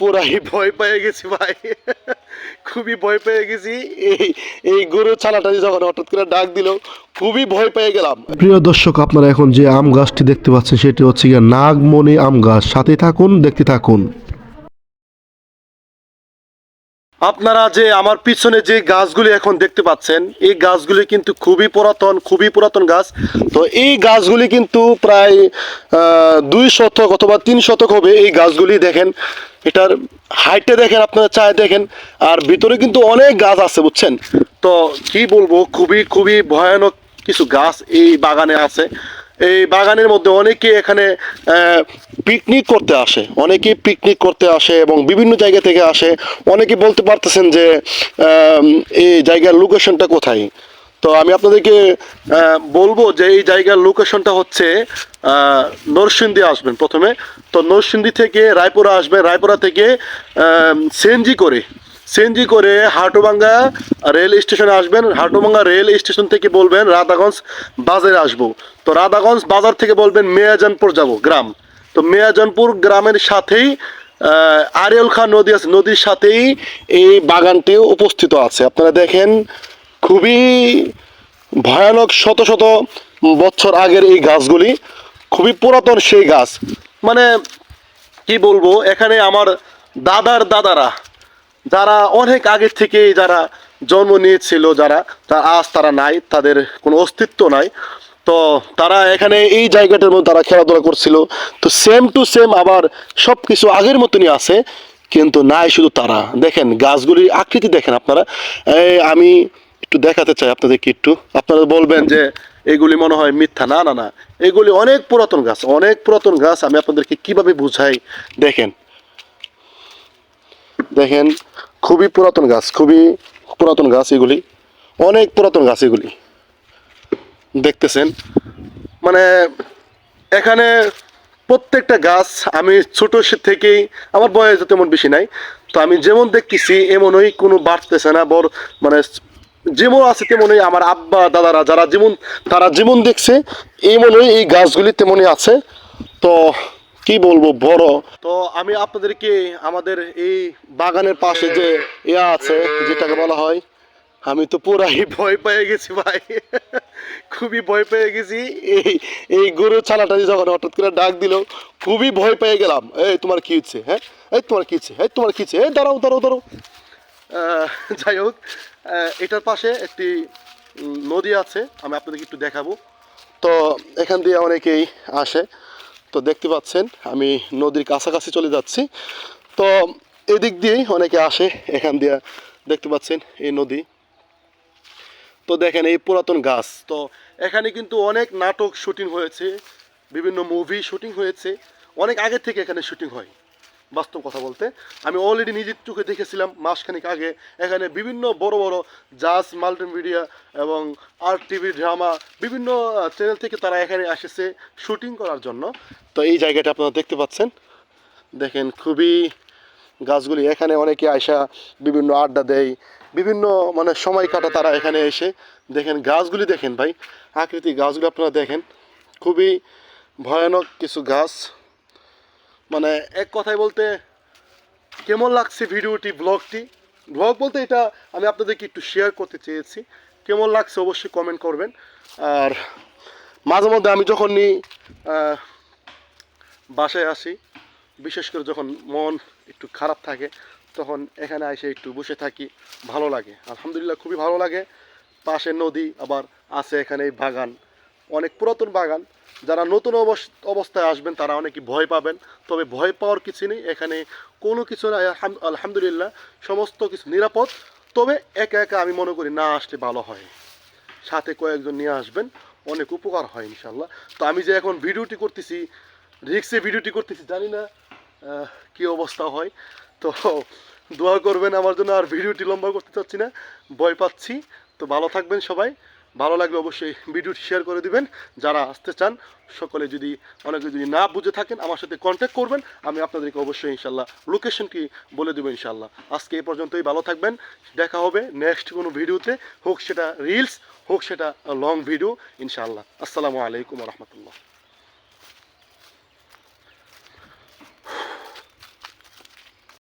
পুরাই ভয় পেয়ে গেছি ভাই। খুবই ভয় পেয়ে গেছি। এই এই গরু ছানাটা যখন হঠাৎ করে ডাক দিল খুবই ভয় পেয়ে গেলাম। প্রিয় দর্শক আপনারা এখন যে আম গাছটি দেখতে পাচ্ছেন সেটি হচ্ছে গিয়ে নাগমণি আম গাছ। সাথে থাকুন দেখতে থাকুন। আপনারা যে আমার পিছনে যে গাছগুলি এখন দেখতে পাচ্ছেন এই গাছগুলি কিন্তু খুবই পুরাতন খুবই পুরাতন গাছ। তো এই গাছগুলি কিন্তু প্রায় দুই শতক অথবা তিন শতক হবে এই গাছগুলি দেখেন। এটার হাইটে দেখেন, আপনারা চায় দেখেন, আর ভিতরে কিন্তু অনেক গাছ আছে, বুঝছেন? তো কি বলব, খুবই খুবই ভয়ানক কিছু গাছ এই বাগানে আছে। এই বাগানের মধ্যে অনেকে এখানে পিকনিক করতে আসে। অনেকে পিকনিক করতে আসে এবং বিভিন্ন জায়গা থেকে আসে। অনেকে বলতে পারতেছেন যে এই জায়গার লোকেশনটা কোথায়? তো আমি আপনাদেরকে বলব যে এই জায়গার লোকেশনটা হচ্ছে নরসিংদী আসবেন প্রথমে। তো নরসিংদী থেকে রায়পুরা আসবেন। রায়পুরা থেকে সেনজি করে সিএনজি করে হাটুবাঙ্গা রেল স্টেশনে আসবেন। হাটুবাঙ্গা রেল স্টেশন থেকে বলবেন রাধাগঞ্জ বাজারে আসব। তো রাধাগঞ্জ বাজার থেকে বলবেন মেয়াজানপুর যাব, গ্রাম। তো মেয়াজানপুর গ্রামের সাথেই আরিয়াল খান নদী আছে। নদীর সাথেই এই বাগানটি উপস্থিত আছে। আপনারা দেখেন খুবই ভয়ানক শত শত বছর আগের এই গাছগুলি, খুবই পুরাতন সেই গাছ। মানে কি বলব, এখানে আমার দাদার দাদারা, যারা অনেক আগে থেকে যারা জন্ম নিয়েছিল, যারা তারা আজ তারা নাই, তাদের কোনো অস্তিত্ব নাই। তো তারা এখানে এই জায়গাটার মধ্যে তারা খেলাধুলা করছিল। তো সেম টু সেম আবার সব কিছু আগের মতনই আছে, কিন্তু নাই শুধু তারা। দেখেন, গাছগুলির আকৃতি দেখেন আপনারা। আমি একটু দেখাতে চাই আপনাদেরকে একটু। আপনারা বলবেন যে এগুলি মনে হয় মিথ্যা। না না না। এগুলি অনেক পুরাতন গাছ, অনেক পুরাতন গাছ আমি আপনাদেরকে কীভাবে বুঝাই? দেখেন। দেখেন, খুবই পুরাতন গাছ, খুবই পুরাতন গাছ এগুলি। অনেক পুরাতন গাছ এগুলি। দেখতেছেন? মানে এখানে প্রত্যেকটা গাছ আমি ছোট থেকেই, আমার বয়স তেমন বেশি নাই। তো আমি যেমন দেখতেছি, এমনই কোনো বাড়তেছে না, বড় মানে যেমন আছে তেমনই আমার আব্বা, দাদারা যারা যেমন, তারা যেমন দেখছে, এমনই এই গাছগুলি তেমনই আছে। তো কি বলব, বড়। তো আমি আপনাদেরকে আমাদের এই বাগানের পাশে যে ইয়া আছে, যেটাকে বলা হয়, আমি তো পুরাই ভয় পেয়ে গেছি ভাই। খুবই ভয় পেয়ে গেছি। এই এই গরু ছানাটা যখন হঠাৎ করে ডাক দিল, খুবই ভয় পেয়ে গেলাম। এই, তোমার কি হচ্ছে হ্যাঁ? এই, তোমার কি হচ্ছে, এই, তোমার কি হচ্ছে? এই, দাঁড়াও দাঁড়াও দাঁড়াও। যাই হোক এটার পাশে একটি নদী আছে, আমি আপনাদেরকে একটু দেখাবো। তো এখান দিয়ে অনেকেই আসে। তো দেখতে পাচ্ছেন, আমি নদীর কাছাকাছি চলে যাচ্ছি। তো এদিক দিয়েই অনেকে আসে, এখান দিয়ে দেখতে পাচ্ছেন এই নদী। তো দেখেন, এই পুরাতন গাছ। তো এখানে কিন্তু অনেক নাটক শুটিং হয়েছে, বিভিন্ন মুভি শুটিং হয়েছে। অনেক আগে থেকে এখানে শুটিং হয়। বাস্তব কথা বলতে, আমি অলরেডি নিজের চোখে দেখেছিলাম মাসখানিক আগে, এখানে বিভিন্ন বড় বড় জাজ মাল্টিমিডিয়া এবং আর টিভি ড্রামা বিভিন্ন চ্যানেল থেকে তারা এখানে এসেছে শুটিং করার জন্য। তো এই জায়গাটা আপনারা দেখতে পাচ্ছেন। দেখেন খুবই গাছগুলি, এখানে অনেকে আয়সা বিভিন্ন আড্ডা দেয়, বিভিন্ন মানে সময় কাটা তারা এখানে এসে। দেখেন গাছগুলি দেখেন ভাই আকৃতি গাছগুলি আপনারা দেখেন, খুবই ভয়ানক কিছু গাছ। মানে এক কথায় বলতে কেমন লাগছে ভিডিওটি ব্লগটি ব্লগ বলতে এটা আমি আপনাদেরকে একটু শেয়ার করতে চেয়েছি। কেমন লাগছে অবশ্যই কমেন্ট করবেন। আর মাঝে মধ্যে আমি যখন আহ, বাসায় আসি বিশেষ করে যখন মন একটু খারাপ থাকে তখন এখানে এসে একটু বসে থাকি ভালো লাগে। আলহামদুলিল্লাহ খুবই ভালো লাগে। পাশে নদী আবার আছে এখানে বাগান। অনেক পুরাতন বাগান। যারা নতুন অবস- অবস্থায় আসবেন, তারা অনেকে ভয় পাবেন। তবে ভয় পাওয়ার কিছু নেই। এখানে কোনো কিছু নাই। আলহামদুলিল্লাহ, সমস্ত কিছু নিরাপদ। তবে একা একা আমি মনে করি না আসলে ভালো হয়। সাথে কয়েকজন নিয়ে আসবেন। অনেক উপকার হয় ইনশাল্লাহ তো আমি যে এখন ভিডিওটি করতেছি, রিক্সে ভিডিওটি করতেছি, জানি না কি অবস্থা হয়। তো দোয়া করবেন, আমার জন্য আর ভিডিওটি লম্বা করতে চাচ্ছি না। ভয় পাচ্ছি। তো ভালো থাকবেন সবাই। ভালো লাগলে অবশ্যই ভিডিওটি শেয়ার করে দিবেন। যারা আসতে চান, সকলে যদি, অনেকে যদি না বুঝে থাকেন, আমার সাথে কন্ট্যাক্ট করবেন। আমি আপনাদেরকে অবশ্যই ইনশাল্লাহ লোকেশনটি বলে দেবো ইনশাল্লাহ আজকে এ পর্যন্তই, ভালো থাকবেন। দেখা হবে নেক্সট কোনো ভিডিওতে। হোক সেটা রিলস হোক সেটা লং ভিডিও ইনশাল্লাহ আসসালামু আলাইকুম রহমতুল্লাহ।